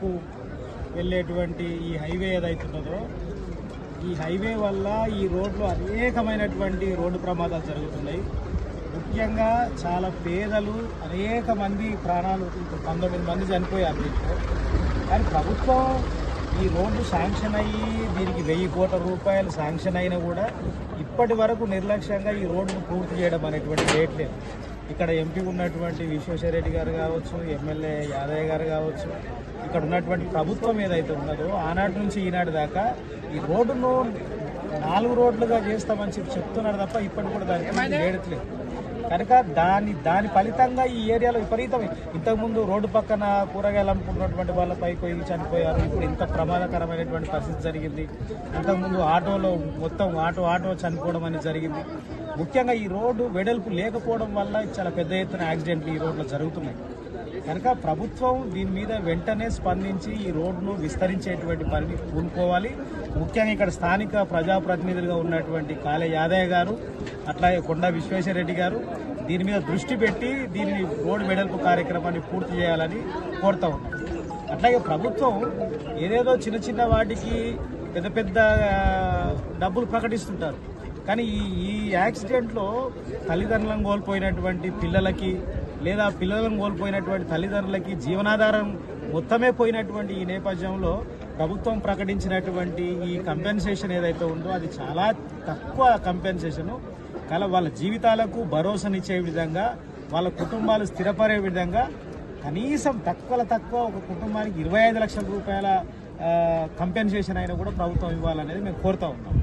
వరకు వెళ్ళేటువంటి ఈ హైవే ఏదైతే ఉన్నదో ఈ హైవే వల్ల ఈ రోడ్లు అనేకమైనటువంటి రోడ్డు ప్రమాదాలు జరుగుతున్నాయి. ముఖ్యంగా చాలా పేదలు అనేక మంది ప్రాణాలు పంతొమ్మిది మంది చనిపోయారు దీంట్లో. కానీ ప్రభుత్వం ఈ రోడ్డు శాంక్షన్ అయ్యి దీనికి వెయ్యి కోట్ల రూపాయలు శాంక్షన్ అయినా కూడా ఇప్పటి వరకు నిర్లక్ష్యంగా ఈ రోడ్డును పూర్తి చేయడం అనేటువంటి చేయట్లేదు ఇక్కడ ఎంపీ ఉన్నటువంటి విశ్వేశ్వరరెడ్డి గారు కావచ్చు ఎమ్మెల్యే యాదయ్య గారు కావచ్చు ఇక్కడ ఉన్నటువంటి ప్రభుత్వం ఏదైతే ఉన్నదో ఆనాటి నుంచి ఈనాటి దాకా ఈ రోడ్డును నాలుగు రోడ్లుగా చేస్తామని చెప్పి చెప్తున్నారు తప్ప ఇప్పటి కూడా దానికి వేడట్లేదు కనుక దాని దాని ఫలితంగా ఈ ఏరియాలో విపరీతం ఇంతకుముందు రోడ్డు పక్కన కూరగాయలు అమ్ముకున్నటువంటి వాళ్ళ పైకి పోయి చనిపోయారు. ఇప్పుడు ఇంత ప్రమాదకరమైనటువంటి పరిస్థితి జరిగింది. ఇంతకుముందు ఆటోలో మొత్తం ఆటో ఆటో చనిపోవడం అనేది జరిగింది. ముఖ్యంగా ఈ రోడ్డు వెడల్పు లేకపోవడం వల్ల చాలా పెద్ద ఎత్తున యాక్సిడెంట్లు ఈ రోడ్లో జరుగుతున్నాయి. కనుక ప్రభుత్వం దీని మీద వెంటనే స్పందించి ఈ రోడ్డును విస్తరించేటువంటి పనిని పూనుకోవాలి. ముఖ్యంగా ఇక్కడ స్థానిక ప్రజాప్రతినిధులుగా ఉన్నటువంటి కాళే యాదయ్య గారు అట్లాగే కొండ విశ్వేశ్వరరెడ్డి గారు దీని మీద దృష్టి పెట్టి దీనిని రోడ్డు వెడల్పు కార్యక్రమాన్ని పూర్తి చేయాలని కోరుతా ఉన్నాం. అట్లాగే ప్రభుత్వం ఏదేదో చిన్న చిన్న వాటికి పెద్ద పెద్ద డబ్బులు ప్రకటిస్తుంటారు. కానీ ఈ ఈ యాక్సిడెంట్లో తల్లిదండ్రులను కోల్పోయినటువంటి పిల్లలకి లేదా పిల్లలను కోల్పోయినటువంటి తల్లిదండ్రులకి జీవనాధారం మొత్తమే పోయినటువంటి ఈ నేపథ్యంలో ప్రభుత్వం ప్రకటించినటువంటి ఈ కంపెన్సేషన్ ఏదైతే ఉందో అది చాలా తక్కువ కంపెన్సేషను కల వాళ్ళ జీవితాలకు భరోసానిచ్చే విధంగా వాళ్ళ కుటుంబాలు స్థిరపడే విధంగా కనీసం తక్కువ తక్కువ ఒక కుటుంబానికి ఇరవై ఐదు లక్షల రూపాయల కంపెన్సేషన్ అయినా కూడా ప్రభుత్వం ఇవ్వాలనేది మేము కోరుతా ఉన్నాం.